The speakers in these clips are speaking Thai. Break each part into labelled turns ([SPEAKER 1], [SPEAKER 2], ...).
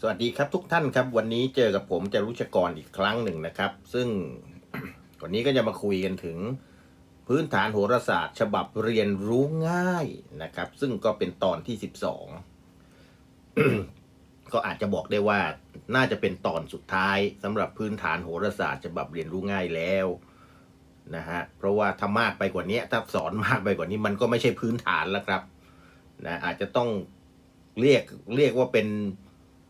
[SPEAKER 1] สวัสดีครับทุกท่านครับ วันนี้เจอกับผมจรุชกรอีกครั้งหนึ่งนะครับ ซึ่งวันนี้ก็จะมาคุยกันถึงพื้นฐานโหราศาสตร์ ฉบับเรียนรู้ง่ายนะครับ ซึ่งก็เป็นตอนที่สิบสองก็อาจจะบอกได้ว่าน่าจะเป็นตอนสุดท้ายสำหรับพื้นฐานโหราศาสตร์ ฉบับเรียนรู้ง่ายแล้วนะฮะเพราะว่าถ้ามากไปกว่านี้ถ้าสอนมากไปกว่านี้มันก็ไม่ใช่พื้นฐานแล้วครับนะอาจจะต้องเรียกเรียกว่าเป็น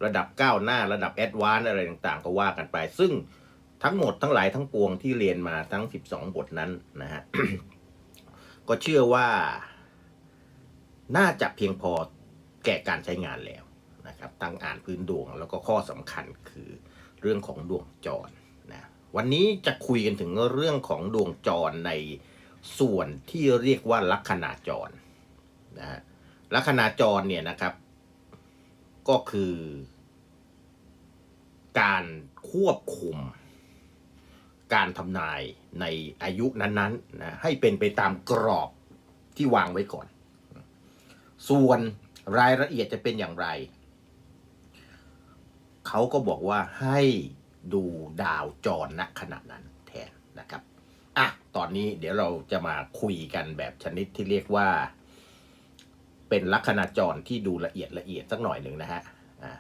[SPEAKER 1] ระดับก้าวหน้าระดับแอดวานอะไรต่างๆ ก็ว่ากันไป ซึ่งทั้งหมดทั้งหลายทั้งปวงที่เรียนมาทั้ง 12 บทนั้นนะฮะก็เชื่อว่า น่าจะเพียงพอแก่การใช้งานแล้วนะครับตั้งอ่านพื้นดวงแล้วก็ข้อสำคัญคือเรื่องของดวงจรนะวันนี้จะคุยกันถึงเรื่องของดวงจรในส่วนที่เรียกว่าลัคนาจรนะฮะลัคนาจรเนี่ยนะครับ ก็คือ การควบคุม การทำนายในอายุนั้นๆนะให้เป็นไปตามกรอบที่วางไว้ก่อน ส่วนรายละเอียดจะเป็นอย่างไร เขาก็บอกว่าให้ดูดาวจรณขณะนั้นแทนนะครับ อะ ตอนนี้เดี๋ยวเราจะมาคุยกันแบบชนิดที่เรียกว่า เป็นลัคนาจรที่ดูละเอียดละเอียดสักหน่อยหนึ่งนะฮะ อ่า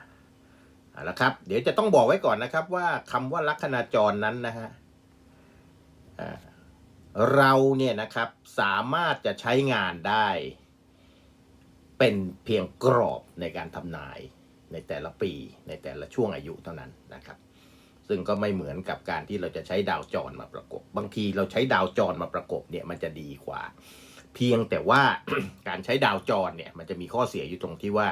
[SPEAKER 1] เอาละครับ เดี๋ยวจะต้องบอกไว้ก่อนนะครับ ว่าคำว่าลัคนาจรนั้นนะฮะเราเนี่ยนะครับสามารถจะใช้งานได้ เป็นเพียงกรอบในการทำนายในแต่ละปีในแต่ละช่วงอายุเท่านั้นนะครับ ซึ่งก็ไม่เหมือนกับการที่เราจะใช้ดาวจรมาประกบ บางทีเราใช้ดาวจรมาประกบเนี่ยมันจะดีกว่า เพียงแต่ว่าการใช้ดาวจรเนี่ยมันจะมีข้อเสียอยู่ตรงที่ว่า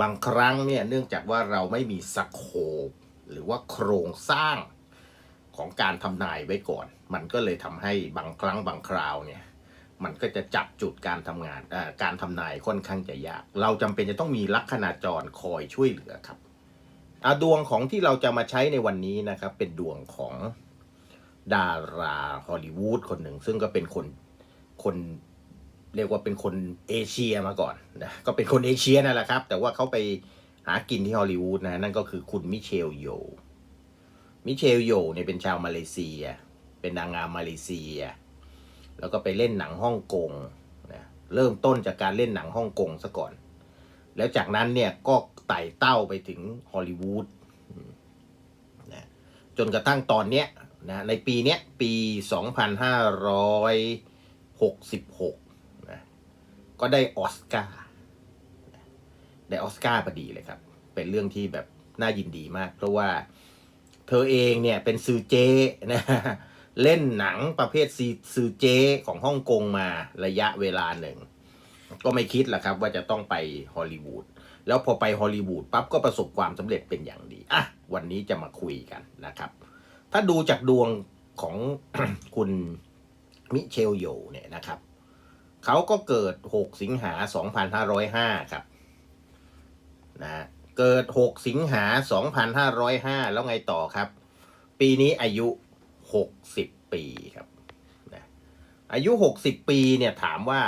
[SPEAKER 1] บางครั้งเนี่ยเนื่องจากว่าเราไม่มีสโคปหรือว่าโครงสร้างของการทำนายไว้ก่อน มันก็เลยทำให้บางครั้งบางคราวเนี่ยมันก็จะจับจุดการทำงานอ่อการทำนายค่อนข้างจะยาก เราจำเป็นจะต้องมีลัคนาจรคอยช่วยเหลือครับอาดวงของที่เราจะมาใช้ในวันนี้นะครับเป็นดวงของดาราฮอลลีวูดคนหนึ่ง ซึ่งก็เป็นคนคน เรียกว่าเป็นคนเอเชียมาก่อนนะก็เป็นคนเอเชียนั่นแหละครับ แต่ว่าเขาไปหากินที่ฮอลลีวูดนะนั่นก็คือคุณมิเชลโย มิเชลโยเนี่ยเป็นชาวมาเลเซีย เป็นนางงามมาเลเซีย แล้วก็ไปเล่นหนังฮ่องกงนะเริ่มต้นจากการเล่นหนังฮ่องกงซะก่อน แล้วจากนั้นเนี่ยก็ไต่เต้าไปถึงฮอลลีวูดนะจนกระทั่งตอนเนี้ยนะในปีเนี้ยปี 2566นะ ก็ได้ออสการ์ได้ออสการ์พอดีเลยครับ เป็นเรื่องที่แบบน่ายินดีมาก เพราะว่าเธอเองเนี่ยเป็นซือเจนะเล่นหนังประเภทซีซือเจของฮ่องกงมาระยะเวลาหนึ่ง ก็ไม่คิดแหละครับ ว่าจะต้องไปฮอลลีวูดแล้วพอไปฮอลลีวูดปั๊บก็ประสบความสำเร็จเป็นอย่างดีอะวันนี้จะมาคุยกันนะครับ ถ้าดูจากดวงของคุณมิเชลโยเนี่ยนะครับ เขาก็เกิด 6 สิงหา 2505 ครับนะเกิด 6 สิงหา 2505 แล้วไงต่อครับ ปีนี้อายุ 60 ปีครับนะอายุ 60 ปีเนี่ยถามว่า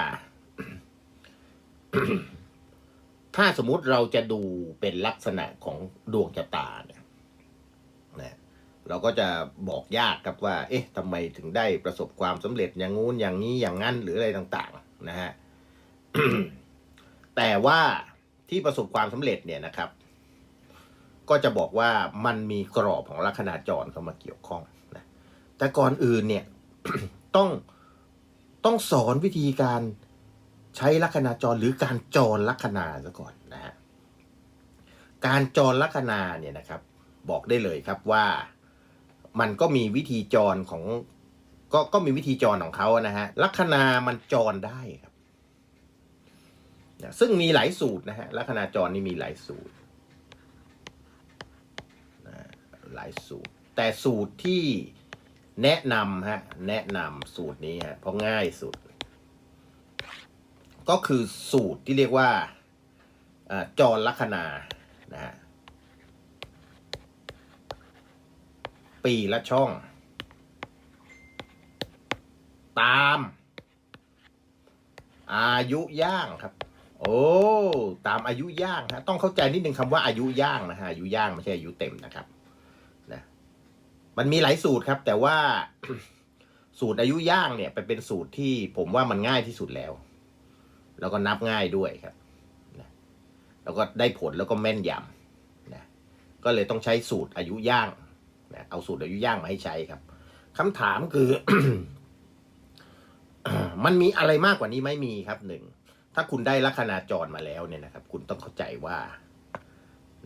[SPEAKER 1] ถ้าสมมุติเราจะดูเป็นลักษณะของดวงชะตาเนี่ย เราก็จะบอกยากครับว่า เอ๊ะทำไมถึงได้ประสบความสำเร็จอย่างงู้นอย่างนี้อย่างนั้นหรืออะไรต่างๆนะฮะแต่ว่าที่ประสบความสำเร็จเนี่ยนะครับ ก็จะบอกว่ามันมีกรอบของลัคนาจรเข้ามาเกี่ยวข้องนะแต่ก่อนอื่นเนี่ยต้องต้องสอนวิธีการใช้ลัคนาจรหรือการจรลัคนาซะก่อนนะฮะการจรลัคนาเนี่ยนะครับ บอกได้เลยครับว่า มันก็มีวิธีจรของ ก็ก็มีวิธีจรของเขานะฮะลัคนามันจรได้ครับซึ่งมีหลายสูตรนะฮะลัคนาจรนี่มีหลายสูตรนะหลายสูตร แต่สูตรที่แนะนำฮะแนะนำสูตรนี้ฮะเพราะง่ายสุด ก็คือสูตรที่เรียกว่าอ่าจรลัคนานะฮะ ปีละช่อง ตาม อายุย่างครับ โอ้ตามอายุย่างฮะต้องเข้าใจนิดนึงคำว่าอายุย่างนะฮะอายุย่างไม่ใช่อายุเต็มนะครับนะมันมีหลายสูตรครับ แต่ว่าสูตรอายุย่างเนี่ยไปเป็นสูตรที่ผมว่ามันง่ายที่สุดแล้ว แล้วก็นับง่ายด้วยครับนะแล้วก็ได้ผลแล้วก็แม่นยำนะก็เลยต้องใช้สูตรอายุย่าง นะเอาสูตรอายุย่างมาให้ใช้ครับคำถามคือ มันมีอะไรมากกว่านี้ไม่มีครับหนึ่งถ้าคุณได้ลัคนาจรมาแล้วเนี่ยนะครับ คุณต้องเข้าใจว่า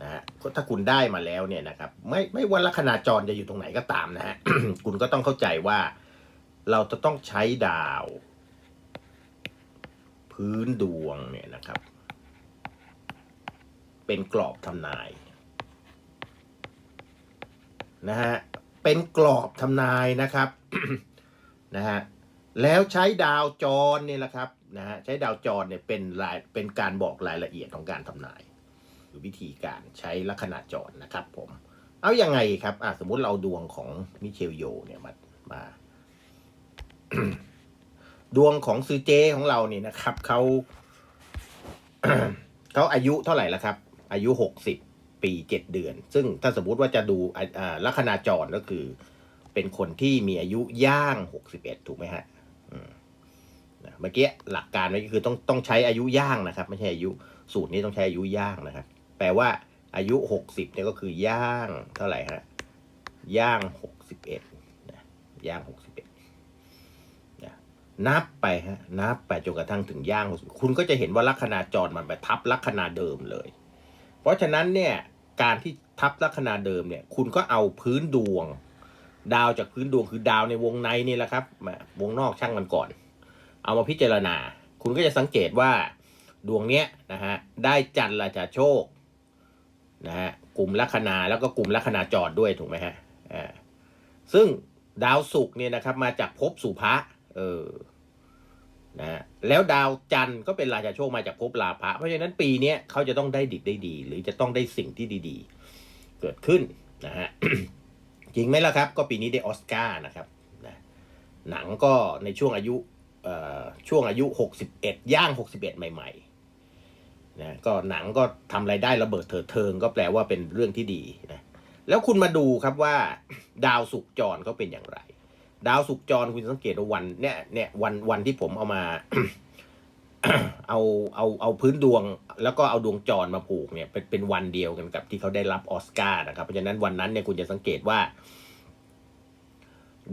[SPEAKER 1] นะฮะถ้าคุณได้มาแล้วเนี่ยนะครับ ไม่ไม่ว่าลัคนาจรจะอยู่ตรงไหนก็ตามนะฮะคุณก็ต้องเข้าใจว่า เราจะต้องใช้ดาว พื้นดวงเนี่ยนะครับ เป็นกรอบทำนาย นะฮะเป็นกรอบทำนายนะครับนะฮะแล้วใช้ดาวจรเนี่ยแหละครับนะฮะใช้ดาวจรเนี่ยเป็นรายเป็นการบอกรายละเอียดของการทำนายหรือวิธีการใช้ลัคนาจรนะครับผมเอาอยัางไงครับอะสมมุติเราเอาดวงของมิเชลโยเนี่ยมามา ดวงของซือเจของเราเนี่ยนะครับเขาเขาอายุเท่าไหร่แล้วครับ อายุหกสิบ ปีเจ็ดเดือน ซึ่งถ้าสมมติว่าจะดูลัคนาจรก็คือ เป็นคนที่มีอายุย่างหกสิบเอ็ดถูกไหมฮะเมื่อกี้หลักการไว้ก็คือต้องต้องใช้อายุย่างนะครับ ไม่ใช่อายุสูตรนี้ต้องใช้อายุย่างนะครับ แปลว่าอายุหกสิบเนี่ยก็คือย่างเท่าไหร่ฮะย่างหกสิบเอ็ดนะย่างหกสิบเอ็ดนะนับไปฮะนับไปจนกระทั่งถึงย่าง60คุณก็จะเห็นว่าลัคนาจรมันไปทับลัคนาเดิมเลย ราะฉะนั้นเนี่ยการที่ทับลัคนาเดิมเนี่ย คุณก็เอาพื้นดวง ดาวจากพื้นดวงคือดาวในวงในนี่แหละครับมาวงนอกช่างมันก่อน เอามาพิจารณา คุณก็จะสังเกตว่าดวงเนี้ยนะฮะได้จันทร์ราชาโชคนะฮะกลุ่มลัคนาแล้วก็กลุ่มลัคนาจรด้วยถูกไหมฮะอ่าซึ่งดาวศุกร์เนี่ยนะครับมาจากภพสุภะเออ แล้วดาวจันทร์ก็เป็นราชาโชคมาจากภพลาภะเพราะฉะนั้นปีนี้เขาจะต้องได้ดิบได้ดี หรือจะต้องได้สิ่งที่ดีๆ เกิดขึ้นนะฮะจริงไหมล่ะครับ ก็ปีนี้ได้ออสการ์นะครับนะหนังก็ในช่วงอายุช่วงอายุ 61 ย่าง 61 ใหม่ๆนะก็หนังก็ทำรายได้ระเบิดเถิดเทิง ก็แปลว่าเป็นเรื่องที่ดีนะแล้วคุณมาดูครับว่า ดาวสุกจรเขาเป็นอย่างไร ดาวสุกจรคุณสังเกตว่าวันเนี่ยเนี่ยวันวันที่ผมเอามา เอาเอาเอาพื้นดวง แล้วก็เอาดวงจรมาผูกเนี่ยเป็นเป็นวันเดียวกันกับที่เขาได้รับออสการ์นะครับเพราะฉะนั้นวันนั้นเนี่ยคุณจะสังเกตว่า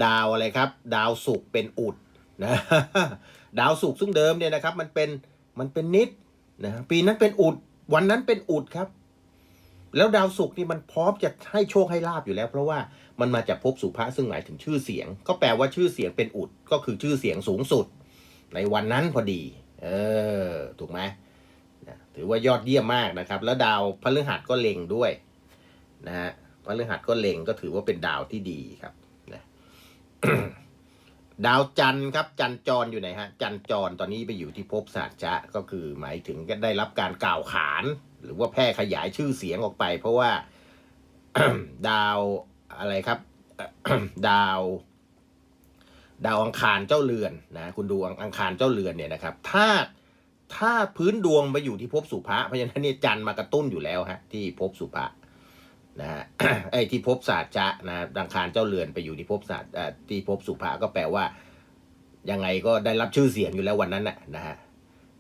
[SPEAKER 1] ดาวอะไรครับ ดาวศุกเป็นอุดนะดาวศุกซึ่งเดิมเนี่ยนะครับ มันเป็นมันเป็นนิดนะปีนั้นเป็นอุด วันนั้นเป็นอุดครับ แล้วดาวศุกร์นี่มันพร้อมจะให้โชคให้ลาบอยู่แล้ว เพราะว่ามันมาจากภพสุภะซึ่งหมายถึงชื่อเสียง ก็แปลว่าชื่อเสียงเป็นอุดก็คือชื่อเสียงสูงสุด ในวันนั้นพอดี เออ ถูกไหมนะถือว่ายอดเยี่ยมมากนะครับ แล้วดาวพฤหัสก็เล็งด้วยนะฮะพฤหัสก็เล็งก็ถือว่าเป็นดาวที่ดีครับนะดาวจันทร์ครับ จันทร์จรอยู่ไหนฮะ จันทร์จรตอนนี้ไปอยู่ที่ภพศาสตร์จะก็คือหมายถึงก็ได้รับการกล่าวขาน หรือว่าแพร่ขยายชื่อเสียงออกไป เพราะว่าดาวอะไรครับ ดาว ดาวอังคารเจ้าเรือนนะคุณดูอังคารเจ้าเรือนเนี่ยนะครับ ถ้าถ้าพื้นดวงไปอยู่ที่ภพสุภะเพราะฉะนั้นเนี่ยจันทร์มากระตุ้นอยู่แล้วฮะที่ภพสุภะนะฮะไอ้ที่ภพศาสตร์จะนะอังคารเจ้าเรือนไปอยู่ที่ภพศาสตร์ที่ภพสุภะก็แปลว่ายังไงก็ได้รับชื่อเสียงอยู่แล้ววันนั้นน่ะนะฮะ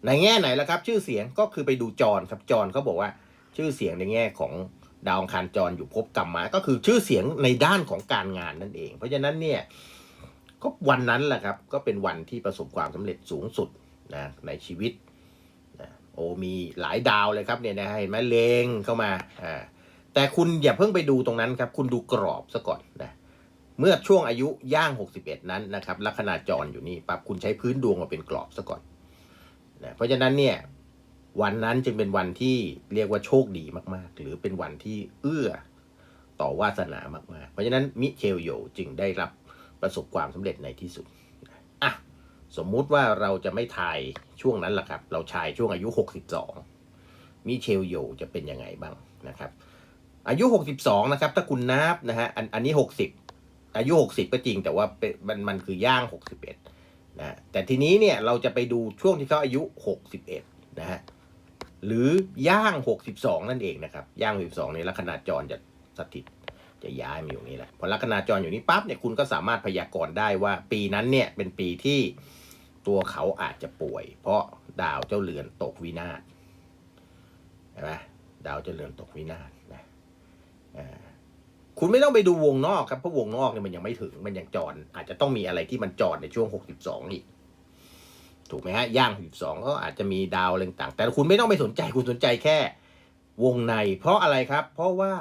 [SPEAKER 1] ในแง่ไหนล่ะครับ ชื่อเสียงก็คือไปดูจรครับจรเขาบอกว่า ชื่อเสียงในแง่ของดาวอังคารจรอยู่ภพกรรมะก็คือชื่อเสียงในด้านของการงานนั่นเอง เพราะฉะนั้นเนี่ยก็วันนั้นแหละครับ ก็เป็นวันที่ประสบความสำเร็จสูงสุดนะในชีวิตนะโอ้มีหลายดาวเลยครับเนี่ยนะเห็นไหมเลงเข้ามาอ่าแต่คุณอย่าเพิ่งไปดูตรงนั้นครับ คุณดูกรอบซะก่อนนะเมื่อช่วงอายุย่าง 61 นั้นนะครับลัคนาจรอยู่นี่ปั๊บคุณใช้พื้นดวงมาเป็นกรอบซะก่อน นะเพราะฉะนั้นเนี่ยวันนั้นจึงเป็นวันที่เรียกว่าโชคดีมาก ๆ หรือเป็นวันที่เอื้อต่อวาสนามากๆ เพราะฉะนั้นมิเชลโยจึงได้รับประสบความสำเร็จในที่สุดอะสมมุติว่าเราจะไม่ทายช่วงนั้นล่ะครับ เราชายช่วงอายุ 62 มิเชลโยจะเป็นยังไงบ้างนะครับ อายุ 62 นะครับ ถ้าคุณนับนะฮะอันอันนี้ 60 อายุ 60 ก็จริงแต่ว่าเป็นมันมันคือย่าง 61 นะแต่ทีนี้เนี่ยเราจะไปดูช่วงที่เขาอายุ 61 นะฮะหรือย่างหกสิบสองนั่นเองนะครับ ย่างหกสิบสองในลัคนาจรจะสถิต จะย้ายมาอยู่นี่แหละพอลัคนาจรอยู่นี่ปั๊บเนี่ยคุณก็สามารถพยากรณ์ได้ว่า ปีนั้นเนี่ยเป็นปีที่ตัวเขาอาจจะป่วย เพราะดาวเจ้าเรือนตกวินาศเห็นไหมดาวเจ้าเรือนตกวินาศนะอ่า คุณไม่ต้องไปดูวงนอกครับเพราะวงนอกเนี่ยมันยังไม่ถึงมันยังจรอาจจะต้องมีอะไรที่มันจรในช่วงหกสิบสองอีก ถูกไหมฮะ ย่างสิบสองก็อาจจะมีดาวอะไรต่าง แต่คุณไม่ต้องไปสนใจคุณสนใจแค่ วงใน เพราะอะไรครับ เพราะว่า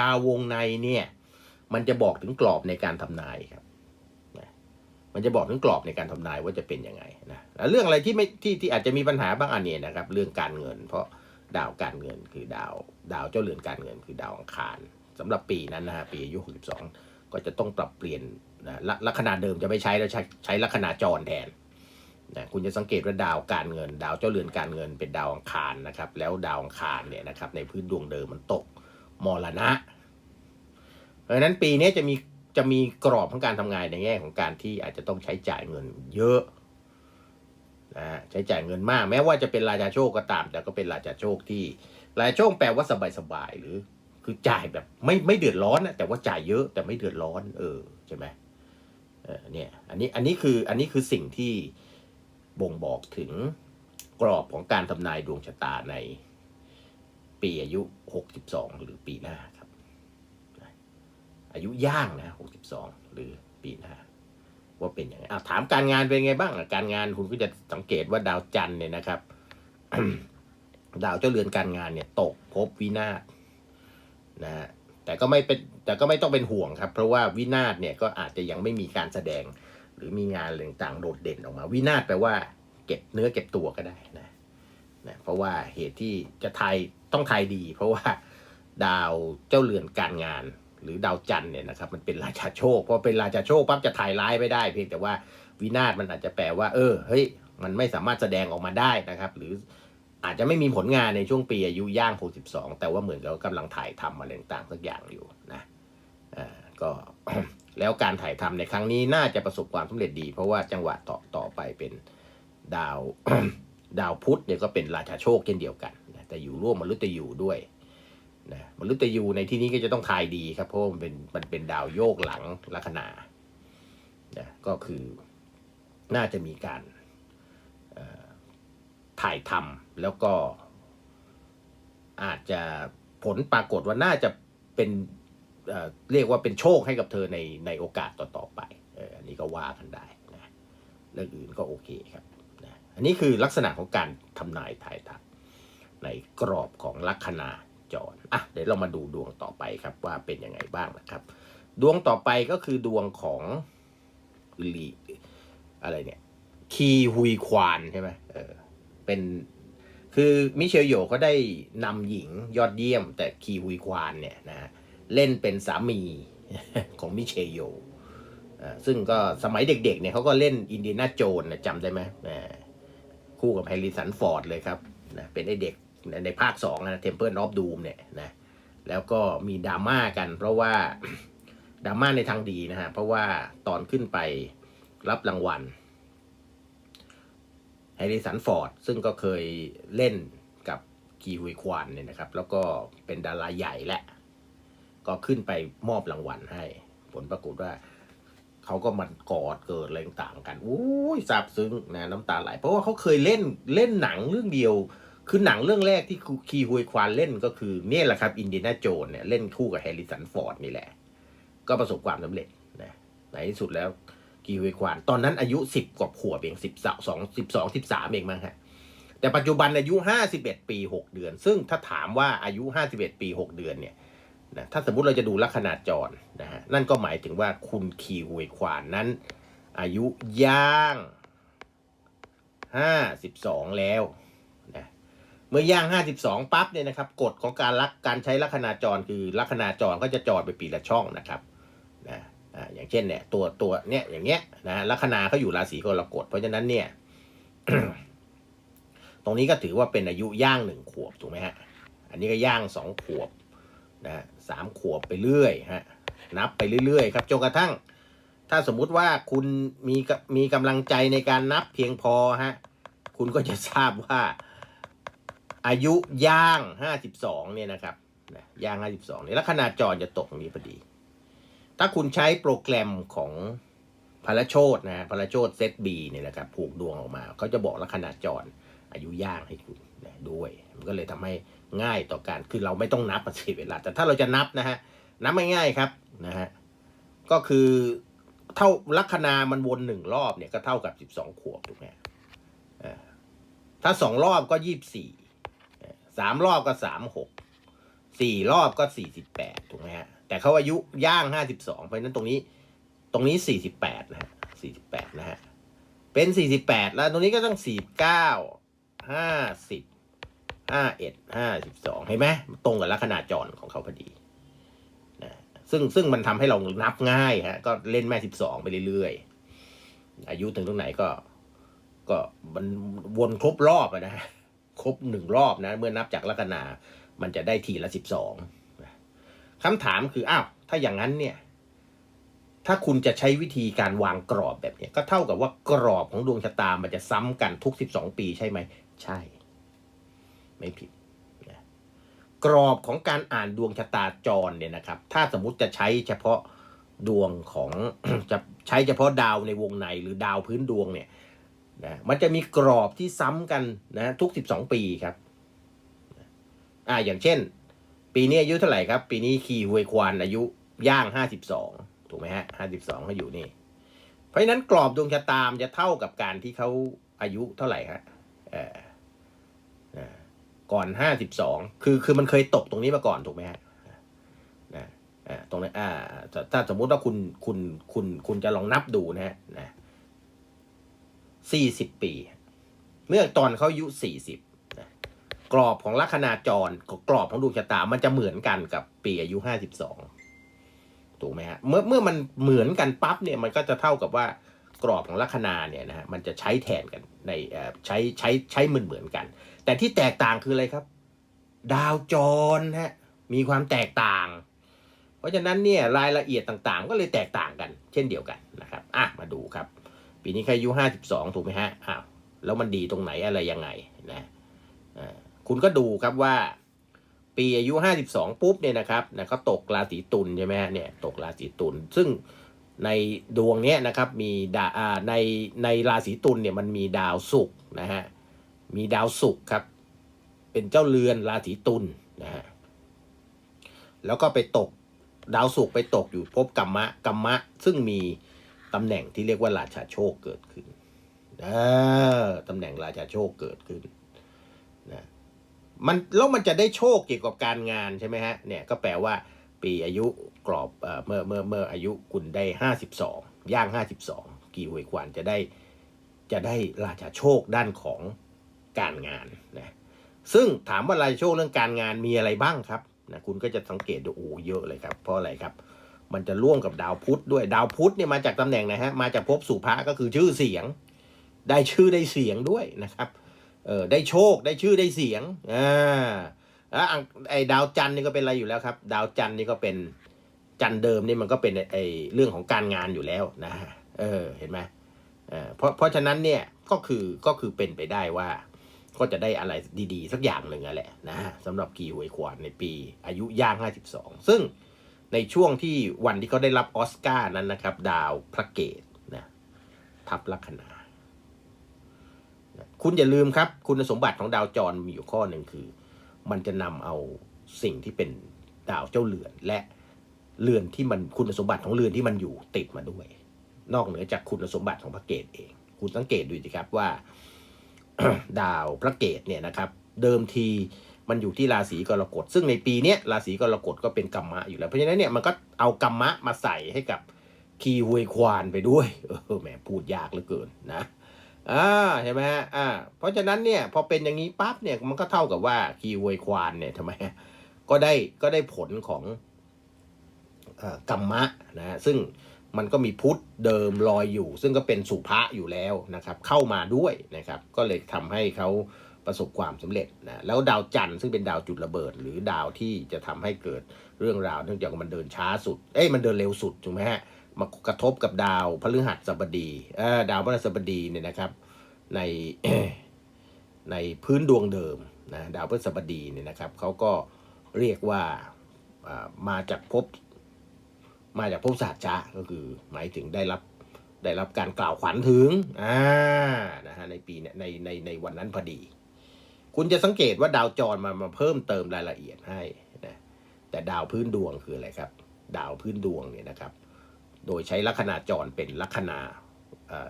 [SPEAKER 1] ดาววงในเนี่ย มันจะบอกถึงกรอบในการทำนายครับมันจะบอกถึงกรอบในการทำนายว่าจะเป็นยังไงนะแล้วเรื่องอะไรที่ไม่ที่ที่อาจจะมีปัญหาบ้างอันเนี้นะครับ เรื่องการเงิน เพราะดาวการเงินคือดาว ดาวเจ้าเรือนการเงินคือดาวอังคาร สำหรับปีนั้นนะฮะปีอายุ 62 ก็จะต้องปรับเปลี่ยนนะลัลัคนาเดิมจะไม่ใช้แล้วใช้ใช้ลัคนาจรแทนนะคุณจะสังเกตว่าดาวการเงิน ดาวเจ้าเรือนการเงินเป็นดาวอังคารนะครับ แล้วดาวอังคารเนี่ยนะครับในพื้นดวงเดิมมันตกมรณะ เพราะฉะนั้นปีนี้จะมีจะมีกรอบของการทำงานในแง่ของการที่อาจจะต้องใช้จ่ายเงินเยอะนะฮะใช้จ่ายเงินมาก แม้ว่าจะเป็นราชาโชคก็ตาม แต่ก็เป็นราชาโชคที่ราชาโชคแปลว่าสบายๆหรือ คือจ่ายแบบไม่ไม่เดือดร้อนนะแต่ว่าจ่ายเยอะแต่ไม่เดือดร้อน เออใช่ไหมเออเนี่ยอันนี้อันนี้คืออันนี้คือสิ่งที่บ่งบอกถึงกรอบของการทำนายดวงชะตาในปีอายุ 62 หรือปีหน้าครับ อายุย่างนะ 62 หรือปีหน้า ว่าเป็นยังไงอะถามการงานเป็นไงบ้าง การงานคุณก็จะสังเกตว่าดาวจันทร์เนี่ยนะครับ ดาวเจ้าเรือนการงานเนี่ย ตกภพวินาศ นะฮะแต่ก็ไม่เป็นแต่ก็ไม่ต้องเป็นห่วงครับ เพราะว่าวินาศเนี่ยก็อาจจะยังไม่มีการแสดง หรือมีงานอะไรต่างๆโดดเด่นออกมา วินาศแปลว่าเก็บเนื้อเก็บตัวก็ได้นะนะเพราะว่าเหตุที่จะทายต้องทายดี เพราะว่าดาวเจ้าเรือนการงาน หรือดาวจันทร์เนี่ยนะครับมันเป็นราชาโชคพอเป็นราชาโชคปั๊บจะทายร้ายไม่ได้ เพียงแต่ว่าวินาศมันอาจจะแปลว่า เออเฮ้ยมันไม่สามารถแสดงออกมาได้นะครับ หรือ อาจจะไม่มีผลงานในช่วงปีอายุย่าง 62 แต่ว่าเหมือนกับกำลังถ่ายทำอะไรต่างๆสักอย่างอยู่นะอ่าก็แล้วการถ่ายทำในครั้งนี้น่าจะประสบความสำเร็จดี เพราะว่าจังหวะต่อต่อไปเป็นดาวดาวพุธเนี่ยก็เป็นราชาโชคเช่นเดียวกันนะแต่อยู่ร่วมมฤตยูด้วยนะมฤตยูในที่นี้ก็จะต้องทายดีครับเพราะมันเป็นมันเป็นดาวโยกหลังลัคนานะก็คือน่าจะมีการ ถ่ายทำแล้วก็อาจจะผลปรากฏว่าน่าจะเป็นเเรียกว่าเป็นโชคให้กับเธอในในโอกาสต่อๆไปอออันนี้ก็ว่ากันได้นะเรื่องอื่นก็โอเคครับนะอันนี้คือลักษณะของการทำนายทายทักในกรอบของลัคนาจรอะเดี๋ยวเรามาดูดวงต่อไปครับว่าเป็นยังไงบ้างนะครับ ดวงต่อไปก็คือดวงของลีอะไรเนี่ยคีฮุยควานใช่ไหมเออ เป็น คือมิเชลโยเขาได้นำหญิงยอดเยี่ยม แต่คีฮุยควานเนี่ยนะเล่นเป็นสามีของมิเชลโยซึ่งก็สมัยเด็กๆเนี่ยเขาก็เล่นอินเดียนาโจนจำได้ไหมคู่กับแฮร์ริสันฟอร์ดเลยครับนะเป็นไอเด็กในภาคสองนะเทมเพิลออฟดูมเนี่ยนะแล้วก็มีดราม่ากัน เพราะว่าดราม่าในทางดีนะฮะเพราะว่าตอนขึ้นไปรับรางวัล ฮร์ริสันฟอร์ดซึ่งก็เคยเล่นกับกีฮุยควานเนี่ยนะครับ แล้วก็เป็นดาราใหญ่แหละ ก็ขึ้นไปมอบรางวัลให้ ผลปรากฏว่าเขาก็มันกอดเกิดอะไรต่างกันอู้ยซาบซึ้งนะน้ำตาไหลเพราะว่าเขาเคยเล่นเล่นหนังเรื่องเดียว คือหนังเรื่องแรกที่คีฮุยควานเล่นก็คือเนี่ยแหละครับอินเดียนาโจนเนี่ยเล่นคู่กับแฮร์ริสันฟอร์ดนี่แหละ ก็ประสบความสำเร็จนะในที่สุดแล้ว กีฮุยควาน ตอนนั้นอายุสิบกว่าขวบเองสิบสองสิบสองสิบสามเองมั้งฮะ แต่ปัจจุบันอายุห้าสิบเอ็ดปีหกเดือน ซึ่งถ้าถามว่าอายุห้าสิบเอ็ดปีหกเดือนเนี่ยนะถ้าสมมติเราจะดูลัคนาจรนะฮะ นั่นก็หมายถึงว่าคุณคีฮุยควานนั้น อายุย่างห้าสิบสองแล้วนะเมื่อย่างห้าสิบสองปั๊บเนี่ยนะครับกฎของการลักการใช้ลัคนาจรคือลัคนาจรก็จะจรไปปีละช่องนะครับ อ่าอย่างเช่นเนี่ยตัวตัวเนี่ยอย่างเงี้ยนะลัคนาเขาอยู่ราศีกรกฎเพราะฉะนั้นเนี่ยตรงนี้ก็ถือว่าเป็นอายุย่างหนึ่งขวบถูกไหมฮะอันนี้ก็ย่างสองขวบนะสามขวบไปเรื่อยฮะนับไปเรื่อยๆครับจนกระทั่ง ถ้าสมมุติว่าคุณมีมีกำลังใจในการนับเพียงพอฮะคุณก็จะทราบว่าอายุย่างห้าสิบสองเนี่ยนะครับย่างห้าสิบสองเนี่ยแล้วขนาดจรจะตกตรงนี้พอดี ถ้าคุณใช้โปรแกรมของพาราโชดนะพาราโชดเซตบีเนี่ยนะครับผูกดวงออกมา เขาจะบอกลัขนาดจรอายุย่างให้คุณนะด้วย มันก็เลยทำให้ง่ายต่อการคือเราไม่ต้องนับมาเสียเวลา แต่ถ้าเราจะนับนะฮะนับไม่ง่ายครับนะฮะก็คือเท่าลัคนามันวนหนึ่งรอบเนี่ยก็เท่ากับสิบสองขวบถูกไหมถ้าสองรอบก็ยี่สิบสี่สามรอบก็สามหกสี่รอบก็สี่สิบแปดถูกไหมฮะ แต่เขาอายุย่างห้าสิบสองเพราะนั้นตรงนี้ตรงนี้สี่สิบแปดนะฮะสี่สิบแปดนะฮะ เป็นสี่สิบแล้วตรงนี้ก็ต้องสี่เก้าห้าสิบห้าเห็นไหมตรงกับลัคนาจรของเขาพอดีนะซึ่งซึ่งมันทำให้เรานับง่ายฮะ ก็เล่นแม่สิบสองไปเรื่อยๆ อายุถึงตรงไหนก็ ก็มันวนครบรอบอะนะครบหนึ่งรอบนะ เมื่อนับจากลัคนามันจะได้ทีละสิบสอง คำถามคืออ้าวถ้าอย่างนั้นเนี่ย ถ้าคุณจะใช้วิธีการวางกรอบแบบนี้ก็เท่ากับว่ากรอบของดวงชะตามันจะซ้ำกันทุกสิบสองปีใช่ไหม ใช่ ไม่ผิดนะกรอบของการอ่านดวงชะตาจรเนี่ยนะครับ ถ้าสมมติจะใช้เฉพาะดวงของจะใช้เฉพาะดาวในวงในหรือดาวพื้นดวงเนี่ยนะมันจะมีกรอบที่ซ้ำกันนะทุกสิบสองปีครับอ่าอย่างเช่น ปีนี้อายุเท่าไหร่ครับ ปีนี้คีฮวยควานอายุย่างห้าสิบสองถูกไหมฮะห้าสิบสองเขาอยู่นี่ เพราะฉะนั้นกรอบดวงชะตามจะเท่ากับการที่เขาอายุเท่าไหร่ฮะเออเออก่อนห้าสิบสองคือคือมันเคยตกตรงนี้มาก่อนถูกไหมฮะนะตรงนี้อ่าถ้าสมมุติว่าคุณคุณคุณคุณจะลองนับดูนะฮะนะสี่สิบปี เมื่อตอนเขาอายุสี่สิบ กรอบของลัคนาจรกับกรอบของดวงชะตามันจะเหมือนกันกับปีอายุห้าสิบสองถูกไหมฮะเมื่อเมื่อมันเหมือนกันปั๊บเนี่ยมันก็จะเท่ากับว่ากรอบของลัคนาเนี่ยนะฮะมันจะใช้แทนกันในใช้ใช้ใช้เหมือนเหมือนกัน แต่ที่แตกต่างคืออะไรครับ ดาวจรฮะมีความแตกต่าง เพราะฉะนั้นเนี่ยรายละเอียดต่างๆ ก็เลยแตกต่างกัน เช่นเดียวกันนะครับอะมาดูครับ ปีนี้ใครอายุห้าสิบสองถูกไหมฮะอ้าวแล้วมันดีตรงไหนอะไรยังไง คุณก็ดูครับว่า ปีอายุห้าสิบสองปุ๊บเนี่ยนะครับนะเขาตกราศีตุลใช่ไหมฮะเนี่ยตกราศีตุลซึ่งในดวงเนี้ยนะครับมีดาในในราศีตุลเนี่ยมันมีดาวศุกร์นะฮะมีดาวศุกร์ครับ เป็นเจ้าเรือนราศีตุลนะฮะแล้วก็ไปตกดาวศุกร์ไปตกอยู่ภพกัมมะกัมมะ ซึ่งมีตำแหน่งที่เรียกว่าราชาโชคเกิดขึ้นเออตำแหน่งราชาโชคเกิดขึ้นนะ มันแล้วมันจะได้โชคเกี่ยวกับการงานใช่ไหมฮะเนี่ยก็แปลว่าปีอายุกรอบเมื่อเมื่อเมื่ออายุคุณได้ห้าสิบสองย่างห้าสิบสองกี่หวยควานจะได้จะได้ราชาโชคด้านของการงานนะซึ่งถามว่าราชาโชคเรื่องการงานมีอะไรบ้างครับนะคุณก็จะสังเกตดูโอ้เยอะเลยครับ เพราะอะไรครับ มันจะร่วมกับดาวพุธด้วยดาวพุธเนี่ยมาจากตำแหน่งนะฮะมาจากภพสุภะก็คือชื่อเสียง ได้ชื่อได้เสียงด้วยนะครับ เออได้โชคได้ชื่อได้เสียงอ่าแล้วไอ้ดาวจันนี่ก็เป็นอะไรอยู่แล้วครับ ดาวจันนี่ก็เป็นจันเดิมนี่มันก็เป็นไอ้เรื่องของการงานอยู่แล้วนะเออเห็นไหมเอ่อเพราะเพราะฉะนั้นเนี่ยก็คือก็คือเป็นไปได้ว่า ก็จะได้อะไรดีๆ สักอย่างหนึ่งอะแหละนะสำหรับกีหวยควานในปีอายุย่าง 52 ซึ่งในช่วงที่วันที่เขาได้รับออสการ์นั้นนะครับ ดาวพระเกตนะทับลัคนานะ คุณอย่าลืมครับ คุณสมบัติของดาวจรมีอยู่ข้อหนึ่งคือ มันจะนำเอาสิ่งที่เป็นดาวเจ้าเรือน และเรือนที่มันคุณสมบัติของเรือนที่มันอยู่ติดมาด้วย นอกเหนือจากคุณสมบัติของพระเกตเอง คุณสังเกตดูสิครับว่า ดาวพระเกตเนี่ยนะครับ เดิมทีมันอยู่ที่ราศีกรกฎซึ่งในปีนี้ราศีกรกฎก็เป็นกรรมะอยู่แล้ว เพราะฉะนั้นเนี่ยมันก็เอากรรมะมาใส่ให้กับคีฮวยควานไปด้วยเออแหมพูดยากเหลือเกินนะ อ่าใช่ไหมฮะอ่าเพราะฉะนั้นเนี่ยพอเป็นอย่างนี้ปั๊บเนี่ยมันก็เท่ากับว่าคีฮวยควานเนี่ยทำไมก็ได้ก็ได้ผลของอกรรมะนะฮะซึ่งมันก็มีพุทธเดิมลอยอยู่ ซึ่งก็เป็นสุภะอยู่แล้วนะครับ เข้ามาด้วยนะครับ ก็เลยทำให้เขาประสบความสำเร็จนะแล้วดาวจันทร์ซึ่งเป็นดาวจุดระเบิด หรือดาวที่จะทำให้เกิดเรื่องราวเนื่องจากมันเดินช้าสุดเอ้ยมันเดินเร็วสุดถูกไหมฮะ มากระทบกับดาวพฤหัสบดีดาวพฤหัสบดีเนี่ยนะครับ ในในพื้นดวงเดิมนะดาวพฤหัสบดีเนี่ยนะครับเขาก็เรียกว่าอ่ามาจากภพมาจากภพศาสตร์จ้าก็คือหมายถึงได้รับได้รับการกล่าวขวัญถึงอ่านะฮะในปีเนี่ยในในในวันนั้นพอดี คุณจะสังเกตว่าดาวจรมามาเพิ่มเติมรายละเอียดให้นะแต่ดาวพื้นดวงคืออะไรครับ ดาวพื้นดวงเนี่ยนะครับ โดยใช้ลัคนาจรเป็นลัคนา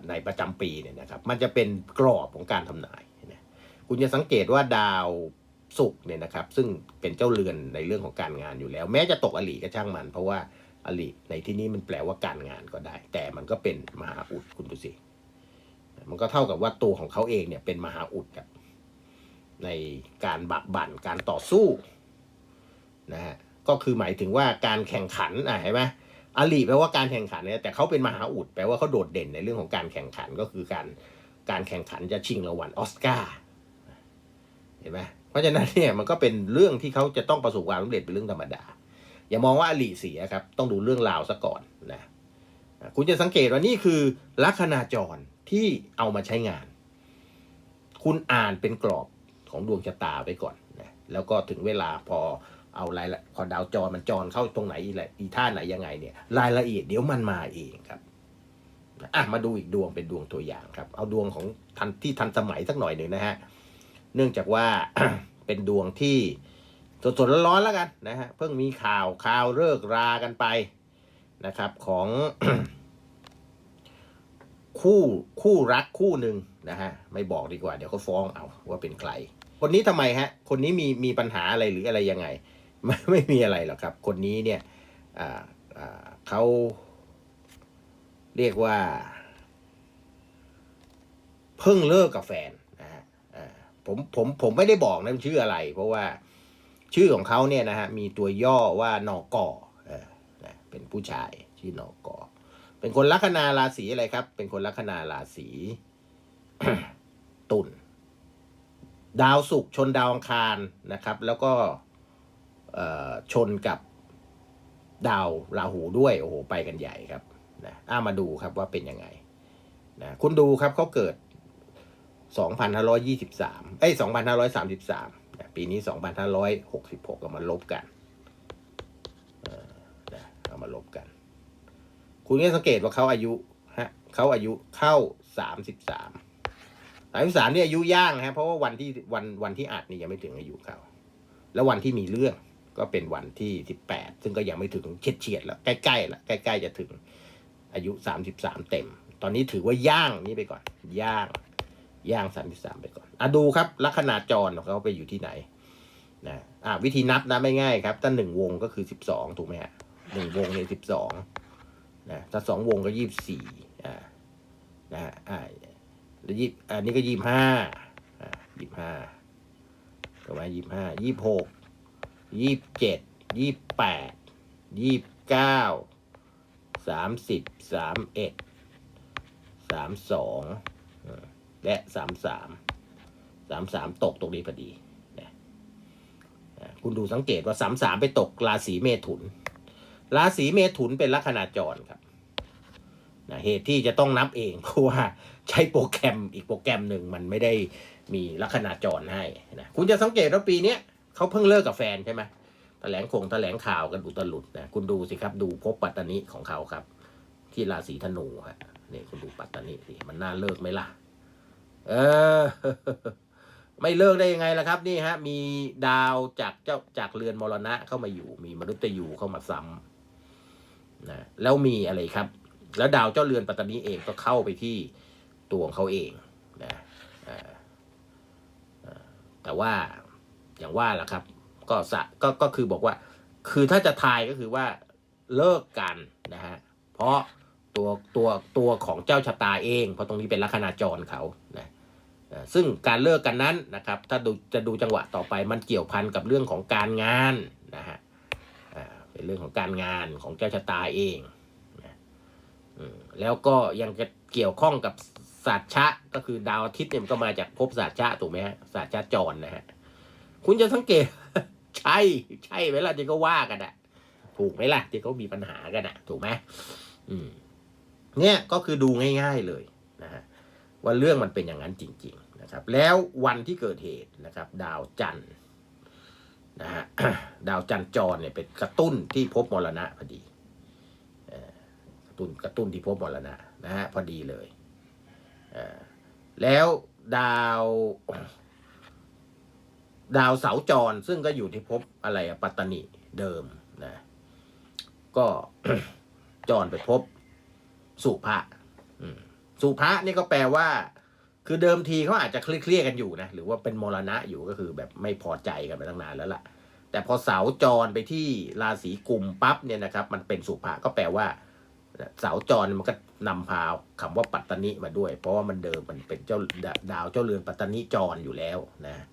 [SPEAKER 1] ในประจำปีเนี่ยนะครับ มันจะเป็นกรอบของการทำนายนะคุณจะสังเกตว่าดาวศุกร์เนี่ยนะครับ ซึ่งเป็นเจ้าเรือนในเรื่องของการงานอยู่แล้ว แม้จะตกอลีก็ช่างมัน เพราะว่าอลีในที่นี้มันแปลว่าการงานก็ได้ แต่มันก็เป็นมหาอุดคุณดูสิมันก็เท่ากับว่าตัวของเขาเองเนี่ยเป็นมหาอุดครับในการบักบั่นการต่อสู้นะฮะก็คือหมายถึงว่าการแข่งขันอะเห็นไหม อลีแปลว่าการแข่งขันเนี่ยแต่เขาเป็นมหาอุดแปลว่าเขาโดดเด่นในเรื่องของการแข่งขันก็คือการการแข่งขันจะชิงรางวัลออสการ์เห็นไหมเพราะฉะนั้นเนี่ยมันก็เป็นเรื่องที่เขาจะต้องประสบความสำเร็จเป็นเรื่องธรรมดา อย่ามองว่าอลีเสียครับต้องดูเรื่องราวซะก่อนนะคุณจะสังเกตว่านี่คือลัคนาจรที่เอามาใช้งาน คุณอ่านเป็นกรอบของดวงชะตาไปก่อนนะแล้วก็ถึงเวลาพอ เอารายละพอดาวจรมันจรเข้าตรงไหนอีแหละอีท่าไหนยังไงเนี่ยรายละเอียดเดี๋ยวมันมาเองครับอะมาดูอีกดวงเป็นดวงตัวอย่างครับ เอาดวงของทันที่ทันสมัยสักหน่อยหนึ่งนะฮะเนื่องจากว่าเป็นดวงที่สดๆร้อนๆแล้วกันนะฮะเพิ่งมีข่าวข่าวเลิกรากันไปนะครับของคู่คู่รักคู่หนึ่งนะฮะไม่บอกดีกว่าเดี๋ยวเขาฟ้องเอาว่าเป็นใคร คนนี้ทำไมฮะ คนนี้มีมีปัญหาอะไรหรืออะไรยังไง ไม่ไม่มีอะไรหรอกครับ คนนี้เนี่ยเขาเรียกว่า เพิ่งเลิกกับแฟนนะฮะผมผมผมไม่ได้บอกนะชื่ออะไร เพราะว่าชื่อของเขาเนี่ยนะฮะมีตัวย่อว่านอกอเออนะเป็นผู้ชายชื่อนอกอเป็นคนลัคนาราศีอะไรครับ เป็นคนลัคนาราศีตุลดาวศุกร์ชนดาวอังคารนะครับ แล้วก็ ชนกับดาวราหูด้วยโอ้โหไปกันใหญ่ครับนะอ้ามาดูครับว่าเป็นยังไงนะคุณดูครับเขาเกิด 2,523เอ้ย2,533นะปีนี้ 2,566เอามาลบกันเออนะเอามาลบกัน คุณก็สังเกตว่าเขาอายุฮะเขาอายุเข้าสามสิบสามสิบสามนี่อายุย่างฮะเพราะว่าวันที่วันวันที่อัดนี่ยังไม่ถึงอายุเขาแล้ววันที่มีเรื่อง ก็เป็นวันที่สิบแปดซึ่งก็ยังไม่ถึงเฉียดเฉียดๆแล้ว ใกล้ๆแล้วใกล้ ๆ จะถึงอายุสามสิบสามเต็ม ตอนนี้ถือว่าย่างนี่ไปก่อน ย่าง ย่างสามสิบสามไปก่อนอะดูครับ ลัคนาจรของเขาไปอยู่ที่ไหนนะอะวิธีนับนะไม่ง่ายครับ ถ้าหนึ่งวงก็คือสิบสองถูกไหมฮะหนึ่งวงเนี่ยสิบสองนะถ้าสองวงก็ยี่สิบสี่อ่านะฮะอ่าแล้วยี่อันนี้ก็ยี่สิบห้าอ่ายี่สิบห้าถูกไหมยี่สิบห้ายี่สิบหก ยี่สิบเจ็ดยี่สิบแปดยี่สิบเก้าสามสิบสามเอ็ดสามสองและสามสามสามสามตกตรงนี้พอดีนะคุณดูสังเกตว่าสามสามไปตกราศีเมถุน ราศีเมถุนเป็นลัคนาจรครับนะเหตุที่จะต้องนับเองเพราะว่าใช้โปรแกรมอีกโปรแกรมหนึ่งมันไม่ได้มีลัคนาจรให้นะคุณจะสังเกตว่าปีเนี้ เขาเพิ่งเลิกกับแฟนใช่ไหมแถลงคงแถลงข่าวกันอุตลุดนะคุณดูสิครับดูภพปัตตานิของเขาครับ ที่ราศีธนูฮะนี่คุณดูปัตตานิสิมันน่าเลิกไหมล่ะ เออ ไม่เลิกได้ยังไงล่ะครับ นี่ฮะ มีดาวจากเจ้าจากเรือนมรณะเข้ามาอยู่ มีมนุษย์ยูเข้ามาซ้ำนะแล้วมีอะไรครับ แล้วดาวเจ้าเรือนปัตตานีเองก็เข้าไปที่ตัวของเขาเองนะแต่ว่า อย่างว่าแหละครับ ก็สะก็ก็คือบอกว่า คือถ้าจะทายก็คือว่าเลิกกันนะฮะเพราะตัวตัวตัวของเจ้าชะตาเอง เพราะตรงนี้เป็นลัคนาจรเขานะอ่อซึ่งการเลิกกันนั้นนะครับ ถ้าดูจะดูจังหวะต่อไปมันเกี่ยวพันกับเรื่องของการงานนะฮะอ่าเป็นเรื่องของการงานของเจ้าชะตาเองนะอืมแล้วก็ยังจะเกี่ยวข้องกับศาสตร์ชะก็คือดาวอาทิตย์เนี่ยมันก็มาจากภพศาสตร์ชะถูกไหมฮะศาสตร์ชะจรนะฮะ คุณจะสังเกต ใช่ ใช่ไหมล่ะที่เขาว่ากันอะถูกไหมล่ะที่เขามีปัญหากันอะถูกไหมอืม เนี่ยก็คือดูง่าย ๆเลยนะฮะว่าเรื่องมันเป็นอย่างนั้นจริง ๆ นะครับ แล้ววันที่เกิดเหตุนะครับ ดาวจันทร์นะฮะดาวจันทร์จรเนี่ยเป็นกระตุ้นที่พบมรณะพอดีกระตุ้นกระตุ้นที่พบมรณะนะฮะพอดีเลยแล้วดาว ดาวเสาจรซึ่งก็อยู่ที่ภพอะไรปัตตนีเดิมนะก็จรไปพบสุภะสุภะนี่ก็แปลว่า คือเดิมทีเขาอาจจะเครียดๆกันอยู่นะหรือว่าเป็นมรณะอยู่ก็คือแบบไม่พอใจกันมาตั้งนานแล้วล่ะ แต่พอเสาจรไปที่ราศีกุมปั๊บเนี่ยนะครับ มันเป็นสุภะก็แปลว่า เสาจรมันก็นำพาคำว่าปัตตนีมาด้วย เพราะว่ามันเดิมมันเป็นเจ้าดาวเจ้าเรือนปัตตนีจรอยู่แล้วนะ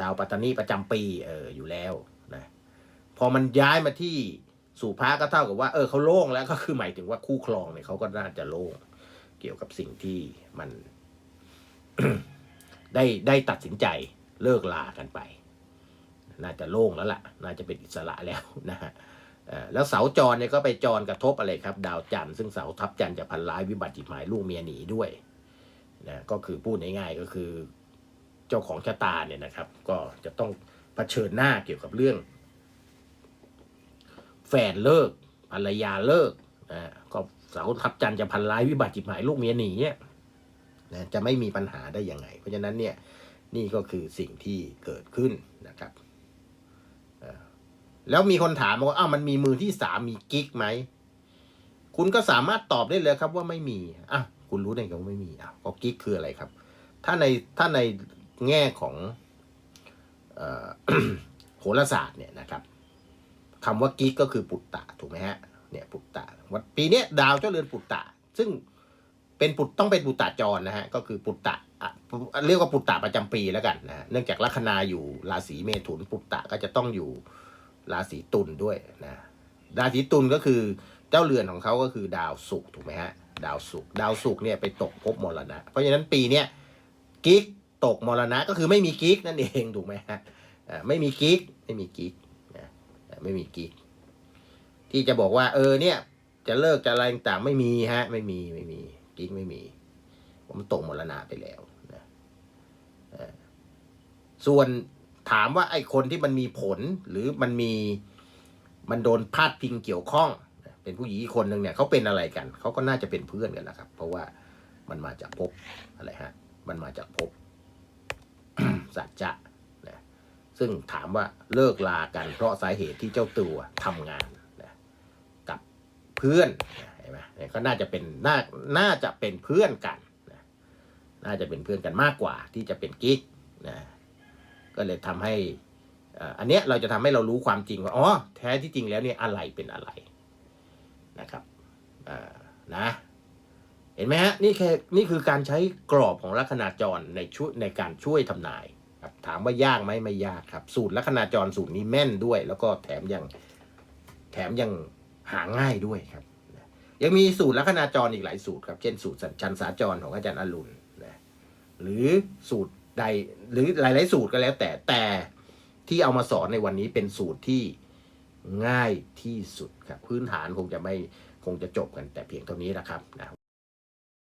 [SPEAKER 1] ดาวปัตตานีประจำปีเอออยู่แล้วนะพอมันย้ายมาที่สู่พระก็เท่ากับว่า เออเขาโล่งแล้วก็คือหมายถึงว่าคู่ครองเนี่ยเขาก็น่าจะโล่งเกี่ยวกับสิ่งที่มันได้ได้ตัดสินใจเลิกลากันไป น่าจะโล่งแล้วล่ะ น่าจะเป็นอิสระแล้วนะฮะแล้วเสาจรเนี่ยก็ไปจรกระทบอะไรครับ ดาวจันทร์ซึ่งเสาทับจันทร์จะพันร้ายวิบัติจิตหมายลูกเมียหนีด้วยนะก็คือพูดง่ายๆก็คือ เจ้าของชะตาเนี่ยนะครับ ก็จะต้องเผชิญหน้าเกี่ยวกับเรื่อง แฟนเลิกภรรยาเลิกนะก็เสาทับจันจะพันร้ายวิบัติจิตหมายลูกเมียหนีเนี่ยนะจะไม่มีปัญหาได้ยังไง เพราะฉะนั้นเนี่ยนี่ก็คือสิ่งที่เกิดขึ้นนะครับแล้วมีคนถามว่าอ้าวมันมีมือที่สามมีกิ๊กไหมคุณก็สามารถตอบได้เลยครับว่าไม่มีอะคุณรู้ได้ไงว่าไม่มีอะก็กิ๊กคืออะไรครับ ถ้าในถ้าใน แง่ของออโหราศาสตร์เนี่ยนะครับคำว่ากิ๊กก็คือปุตตะถูกไหมฮะเนี่ยปุตตะวันปีนี้ดาวเจ้าเรือนปุตตะ ซึ่งเป็นปุตต้องเป็นปุตตะจรนะฮะก็คือปุตตะเรียกว่าปุตตะประจำปีแล้วกันนะเนื่องจากลัคนาอยู่ราศีเมถุนปุตตะก็จะต้องอยู่ราศีตุลด้วยนะราศีตุลก็คือเจ้าเรือนของเขาก็คือดาวศุกร์ถูกไหมฮะดาวศุกร์ดาวศุกร์เนี่ยไปตกภพมรณะ เพราะฉะนั้นปีเนี้ยกิ๊ก ตกมรณะก็คือไม่มีกิ๊กนั่นเองถูกไหมฮะไม่มีกิ๊กไม่มีกิ๊กนะไม่มีกิ๊กที่จะบอกว่า เออเนี่ย จะเลิกจะอะไรต่างไม่มีฮะ ไม่มีไม่มีกิ๊กไม่มี ผมตกมรณะไปแล้วนะส่วนถามว่าไอ้คนที่มันมีผลหรือมันมีมันโดนพาดพิงเกี่ยวข้อง เป็นผู้หญิงคนหนึ่งเนี่ยเขาเป็นอะไรกันเขาก็น่าจะเป็นเพื่อนกันนะครับ เพราะว่ามันมาจากภพอะไรฮะ มันมาจากภพ สัจจะนะซึ่งถามว่าเลิกลากันเพราะสาเหตุที่เจ้าตัวทำงานนะกับเพื่อนนะเห็นไหมก็น่าจะเป็นน่าน่าจะเป็นเพื่อนกันนะน่าจะเป็นเพื่อนกันมากกว่าที่จะเป็นกิ๊กนะก็เลยทำให้อันเนี้ยเราจะทำให้เรารู้ความจริงว่าอ๋อแท้ที่จริงแล้วเนี่ยอะไรเป็นอะไรนะครับนะ เห็นไหมฮะนี่แค่นี่คือการใช้กรอบของลัคนาจรในช่วยในการช่วยทำนายครับถามว่ายากไหมไม่ยากครับ สูตรลัคนาจรสูตรนี้แม่นด้วย แล้วก็แถมยังแถมยังหาง่ายด้วยครับ ยังมีสูตรลัคนาจรอีกหลายสูตรครับเช่นสูตรชันสาจรของอาจารย์อรุณนะหรือสูตรใดหรือหลาย ๆ สูตรก็แล้ว แต่แต่ที่เอามาสอนในวันนี้เป็นสูตรที่ง่ายที่สุดครับพื้นฐานคงจะไม่คงจะจบกันแต่เพียงเท่านี้นะครับนะ